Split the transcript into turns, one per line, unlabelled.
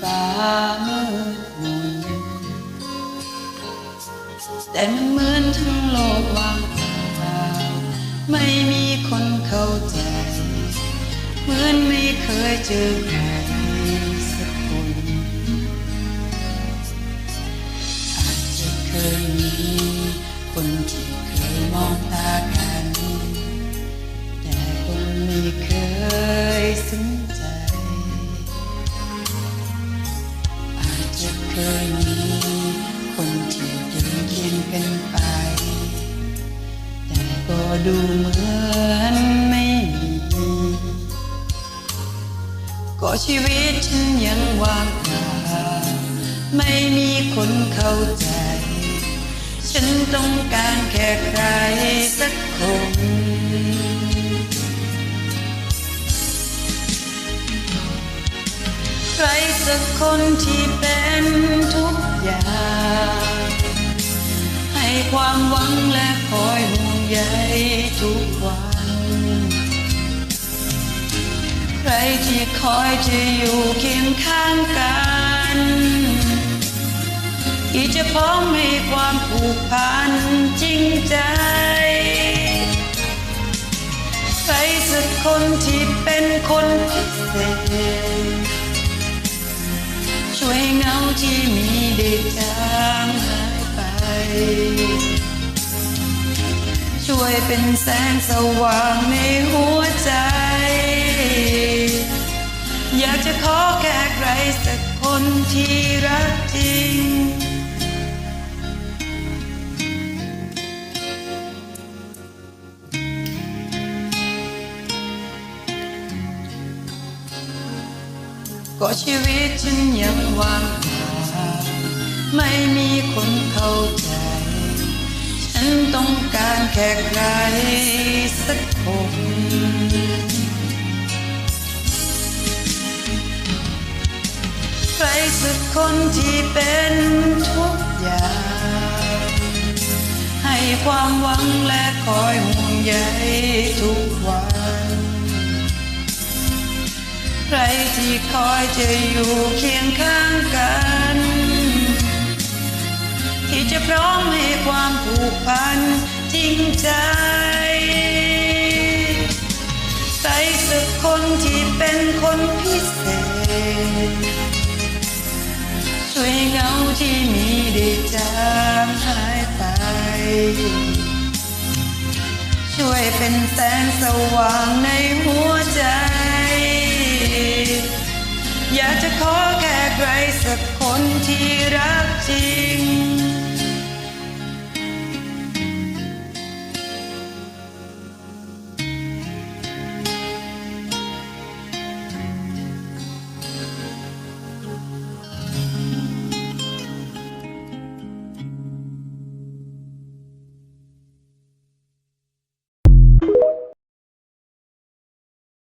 ฟ้ามืดมนแต่มันเหมือนทั้งโลกว่างเปล่าไม่มีคนเข้าใจ เหมือนไม่เคยเจอใคร กันไป แต่ก็ดูเหมือนไม่มีก็ชีวิตฉันยังว่างเปล่าไม่มีคนเข้าใจ ฉันต้องการแค่ใครสักคนใครสักคนที่เป็นทุกอย่าง ความหวังและคอยห่วงใยทุกวัน ใครที่คอยจะอยู่เคียงข้างกันที่จะพร้อมให้ความผูกพันจริงใจ ใครสักคนที่เป็นคนพิเศษช่วยเงาที่มีได้จางหายไป วยเป็นแสงสว่างในหัวใจ อยากจะขอแค่ใครสักคนที่รักจริง ก็ชีวิตฉันยังว่างเปล่าไม่มีคนเข้าใจ แค่ใครสักคนใครสักคนที่เป็นทุกอย่าง ให้ความหวังและคอยห่วงใยทุกวัน ใครที่คอยจะอยู่เคียงข้างกัน ที่จะพร้อมให้ความผูกพัน จริงใจใครสักคนที่เป็นคนพิเศษ ช่วยเงาที่มีได้จางหายไป ช่วยเป็นแสงสว่างในหัวใจ อยากจะขอแค่ใครสักคนที่รักจริง